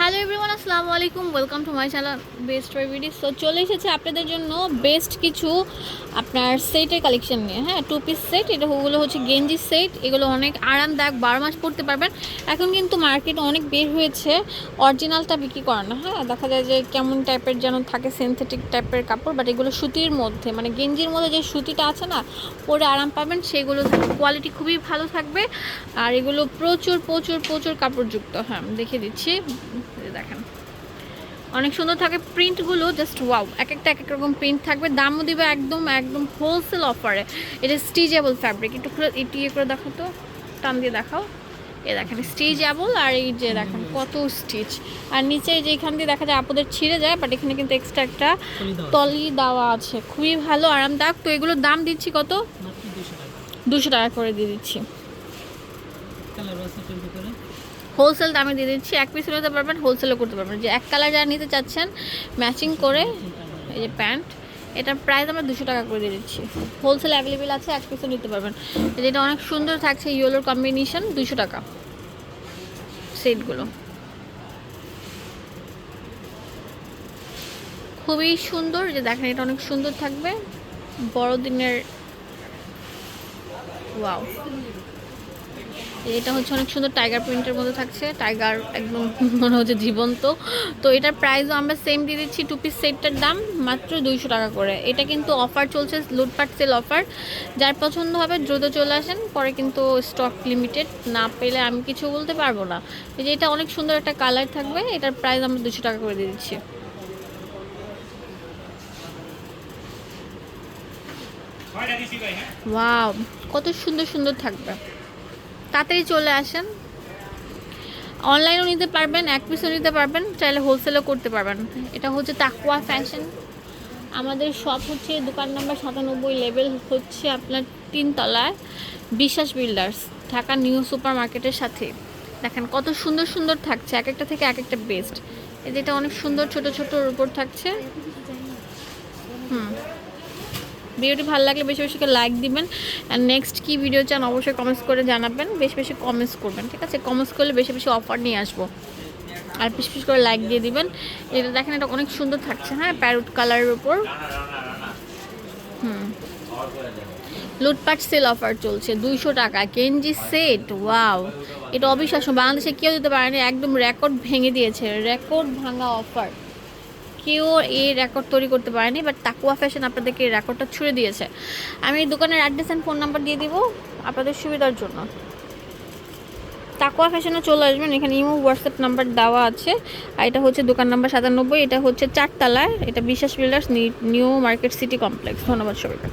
Hello everyone আসসালামু আলাইকুম welcome to my channel best video so চলে এসেছে আপনাদের জন্য বেস্ট কিছু আপনার সেটের কালেকশন নিয়ে। হ্যাঁ টু পিস সেট এটা ওগুলো হচ্ছে গেঞ্জি সেট এগুলো অনেক আরামদায়ক, বারো মাস পরতে পারবেন। এখন কিন্তু মার্কেটে অনেক বের হয়েছে অরিজিনালটা বিক্রি করে না। হ্যাঁ দেখা যায় যে কেমন টাইপের যেন থাকে সিনথেটিক টাইপের কাপড় বাট এগুলো সুতির মধ্যে মানে গেঞ্জির মধ্যে যে সুতিটা আছে না, পরে আরাম পাবেন। সেগুলো কোয়ালিটি খুবই ভালো থাকবে। আর এগুলো প্রচুর প্রচুর প্রচুর কাপড়যুক্ত। হ্যাঁ দেখে দিচ্ছি। দেখেন। অনেক সুন্দর থাকে প্রিন্টগুলো জাস্ট ওয়াও এক একটা এক এক রকম প্রিন্ট থাকবে। দামও দিবে একদম একদম হোলসেল অফারে এটা স্টিচেবল ফ্যাব্রিক একটু করে এটি ইয়ে করে দেখাও তো টান দিয়ে দেখাও। এ দেখেন স্টিচেবল আর এই যে দেখেন কত স্টিচ আর নিচে যে এখান দিয়ে দেখা যায় আপুদের ছিঁড়ে যায় বাট এখানে কিন্তু এক্সট্রা একটা তলি দেওয়া আছে। খুবই ভালো আরামদায়ক। তো এগুলোর দাম দিচ্ছি কত? দুশো টাকা। করে দিয়ে দিচ্ছি। হোলসেল দামে দিয়ে দিচ্ছি। এক পিস নিতে পারবেন হোলসেলও করতে পারবেন। যে এক কালার যারা নিতে চাচ্ছেন ম্যাচিং করে এই যে প্যান্ট এটার প্রাইস আমরা দুশো টাকা করে দিয়ে দিচ্ছি। হোলসেল অ্যাভেলেবেল আছে, এক পিসও নিতে পারবেন। যেটা অনেক সুন্দর থাকছে ইয়েলোর কম্বিনেশন দুশো টাকা। সেটগুলো খুবই সুন্দর যে দেখেন এটা অনেক সুন্দর থাকবে। বড়দিনের ওয়াও এটা হচ্ছে অনেক সুন্দর টাইগার প্রিন্টের মধ্যে থাকছে। টাইগার একদম মনে হচ্ছে জীবন্ত। তো এটার প্রাইসও আমরা সেম দিয়ে দিচ্ছি টু পিস সেটটার দাম মাত্র দুইশো টাকা করে। এটা কিন্তু অফার চলছে লুটপাট সেল অফার যার পছন্দ হবে দ্রুত চলে আসেন পরে কিন্তু স্টক লিমিটেড না পেলে আমি কিছু বলতে পারব না। এই যে এটা অনেক সুন্দর একটা কালার থাকবে এটার প্রাইস আমরা দুশো টাকা করে দিয়ে দিচ্ছি। ওয়াও কত সুন্দর সুন্দর থাকবে। তাড়াতাড়ি চলে আসেন। অনলাইনও নিতে পারবেন, এক পিসও নিতে পারবেন, চাইলে হোলসেলও করতে পারবেন। এটা হচ্ছে তাকুয়া ফ্যাশন আমাদের শপ হচ্ছে, দোকান নাম্বার সাতানব্বই লেভেল হচ্ছে আপনার তিনতলায় বিশ্বাস বিল্ডার্স ঢাকা নিউ সুপার মার্কেটের সাথে। দেখেন কত সুন্দর সুন্দর থাকছে, এক একটা থেকে এক একটা বেস্ট যেটা অনেক সুন্দর ছোট ছোটোর উপর থাকছে। হুম। ভিডিওটি ভালো লাগলে বেশি বেশি লাইক দিবেন। অ্যান্ড নেক্সট কী ভিডিও চান অবশ্যই কমেন্টস করে জানাবেন। বেশি বেশি কমেন্টস করবেন, ঠিক আছে? কমেন্টস করলে বেশি বেশি অফার নিয়ে আসব। আর পিস পিস করে লাইক দিয়ে দিবেন। এটা দেখেন, এটা অনেক সুন্দর থাকছে হ্যাঁ? প্যারোট কালারের উপর। হুম। লুটপাট সেল অফার চলছে, দুইশো টাকা। কেনজি সেট ওয়াও এটা অবিশ্বাস্য। বাংলাদেশে কেউ দিতে পারেনি, একদম রেকর্ড ভেঙে দিয়েছে। রেকর্ড ভাঙা অফার কেউ এই রেকর্ড তৈরি করতে পারেনি বাট তাকুয়া ফ্যাশন আপনাদেরকে এই রেকর্ডটা ছুঁড়ে দিয়েছে। আমি দোকানের অ্যাড্রেস অ্যান্ড ফোন নাম্বার দিয়ে দিব আপনাদের সুবিধার জন্য। তাকুয়া ফ্যাশনে চলে আসবেন, এখানে ইমো হোয়াটসঅ্যাপ নাম্বার দেওয়া আছে। আর এটা হচ্ছে দোকান নাম্বার সাতানব্বই, এটা হচ্ছে চারতলায়, এটা Biswas Builders New Market City Complex. ধন্যবাদ সবাইকে।